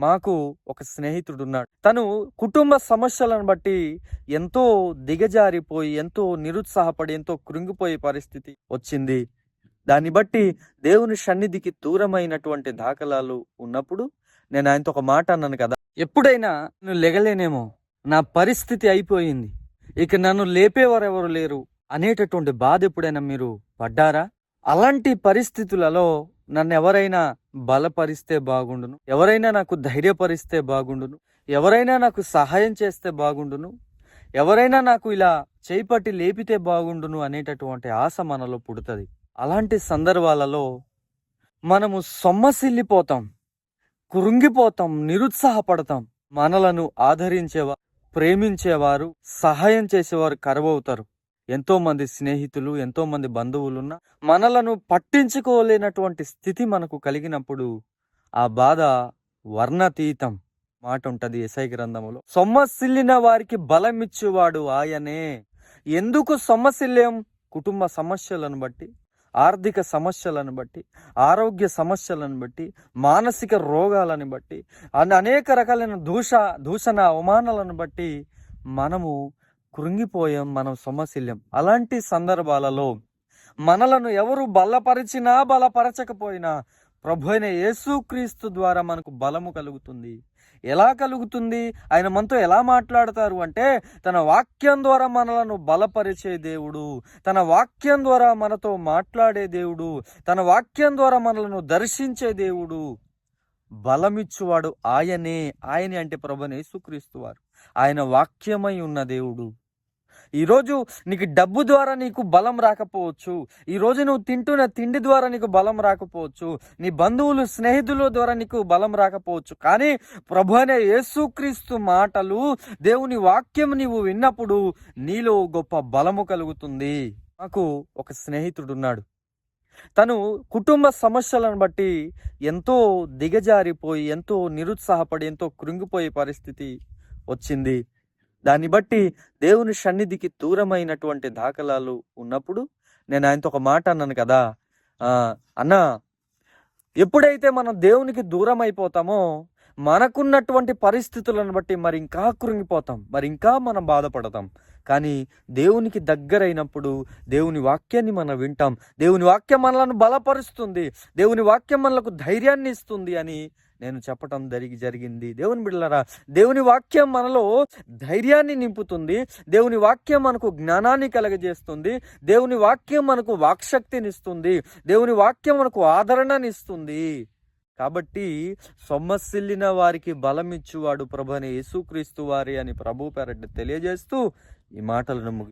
మాకు ఒక స్నేహితుడు ఉన్నాడు తను కుటుంబ సమస్యలను బట్టి ఎంతో దిగజారిపోయి ఎంతో నిరుత్సాహపడి ఎంతో కృంగిపోయే పరిస్థితి వచ్చింది. దాన్ని బట్టి దేవుని సన్నిధికి దూరమైనటువంటి దాఖలాలు ఉన్నప్పుడు నేను ఆయనతో ఒక మాట అన్నాను కదా ఎప్పుడైనా నేను లెగలేనేమో నా పరిస్థితి అయిపోయింది. ఇక నన్ను లేపేవారు ఎవరు లేరు అనేటటువంటి బాధ ఎప్పుడైనా మీరు పడ్డారా? అలాంటి పరిస్థితులలో నన్ను ఎవరైనా బలపరిస్తే బాగుండును ఎవరైనా నాకు ధైర్యపరిస్తే బాగుండును ఎవరైనా నాకు సహాయం చేస్తే బాగుండును ఎవరైనా నాకు ఇలా చేపట్టి లేపితే బాగుండును అనేటటువంటి ఆశ మనలో పుడుతుంది. అలాంటి సందర్భాలలో మనము సొమ్మసిల్లిపోతాం కృంగిపోతాం నిరుత్సాహపడతాం. మనలను ఆదరించేవారు ప్రేమించేవారు సహాయం చేసేవారు కరువవుతారు. ఎంతోమంది స్నేహితులు ఎంతోమంది బంధువులున్న మనలను పట్టించుకోలేనటువంటి స్థితి మనకు కలిగినప్పుడు ఆ బాధ వర్ణతీతం. మాట ఉంటుంది ఎసై గ్రంథములో సొమ్మసిల్లిన వారికి బలమిచ్చేవాడు ఆయనే. ఎందుకు సొమ్మసిల్లేం? కుటుంబ సమస్యలను బట్టి ఆర్థిక సమస్యలను బట్టి ఆరోగ్య సమస్యలను బట్టి మానసిక రోగాలను బట్టి అనేక రకాలైన దూష దూషణ అవమానాలను బట్టి మనము కృంగిపోయాం మనం సమస్యలేం అలాంటి సందర్భాలలో మనలను ఎవరు బలపరిచినా బలపరచకపోయినా ప్రభు అయిన యేసుక్రీస్తు ద్వారా మనకు బలము కలుగుతుంది. ఎలా కలుగుతుంది? ఆయన మనతో ఎలా మాట్లాడతారు అంటే తన వాక్యం ద్వారా మనలను బలపరిచే దేవుడు తన వాక్యం ద్వారా మనతో మాట్లాడే దేవుడు తన వాక్యం ద్వారా మనలను దర్శించే దేవుడు బలమిచ్చువాడు ఆయనే ఆయనే అంటే ప్రభునే సుక్రీస్తువారు ఆయన వాక్యమై ఉన్న దేవుడు. ఈరోజు నీకు డబ్బు ద్వారా నీకు బలం రాకపోవచ్చు. ఈరోజు నువ్వు తింటున్న తిండి ద్వారా నీకు బలం రాకపోవచ్చు. నీ బంధువులు స్నేహితుల ద్వారా నీకు బలం రాకపోవచ్చు. కానీ ప్రభు అనే యేసుక్రీస్తు మాటలు దేవుని వాక్యం నీవు విన్నప్పుడు నీలో గొప్ప బలము కలుగుతుంది. నాకు ఒక స్నేహితుడు ఉన్నాడు తను కుటుంబ సమస్యలను బట్టి ఎంతో దిగజారిపోయి ఎంతో నిరుత్సాహపడి ఎంతో కృంగిపోయే పరిస్థితి వచ్చింది. దాన్ని బట్టి దేవుని సన్నిధికి దూరమైనటువంటి దాఖలాలు ఉన్నప్పుడు నేను ఆయనతో ఒక మాట అన్నాను కదా. అన్న అన్నా ఎప్పుడైతే మనం దేవునికి దూరం అయిపోతామో మనకున్నటువంటి పరిస్థితులను బట్టి మరి ఇంకా కృంగిపోతాం మరి ఇంకా మనం బాధపడతాం. కానీ దేవునికి దగ్గరైనప్పుడు దేవుని వాక్యాన్ని మనం వింటాం. దేవుని వాక్యం మనలను బలపరుస్తుంది. దేవుని వాక్యం మనలకు ధైర్యాన్ని ఇస్తుంది అని నేను చెప్పటం జరిగి జరిగింది. దేవుని బిడ్డలారా దేవుని వాక్యం మనలో ధైర్యాన్ని నింపుతుంది. దేవుని వాక్యం మనకు జ్ఞానాన్ని కలగజేస్తుంది. దేవుని వాక్యం మనకు వాక్శక్తినిస్తుంది దేవుని వాక్యం మనకు ఆదరణనిస్తుంది కాబట్టి సొమ్మసిల్లిన వారికి బలమిచ్చువాడు ప్రభు అని యేసుక్రీస్తు వారి అని ప్రభు పేరట తెలియజేస్తూ ఈ మాటలను ముగి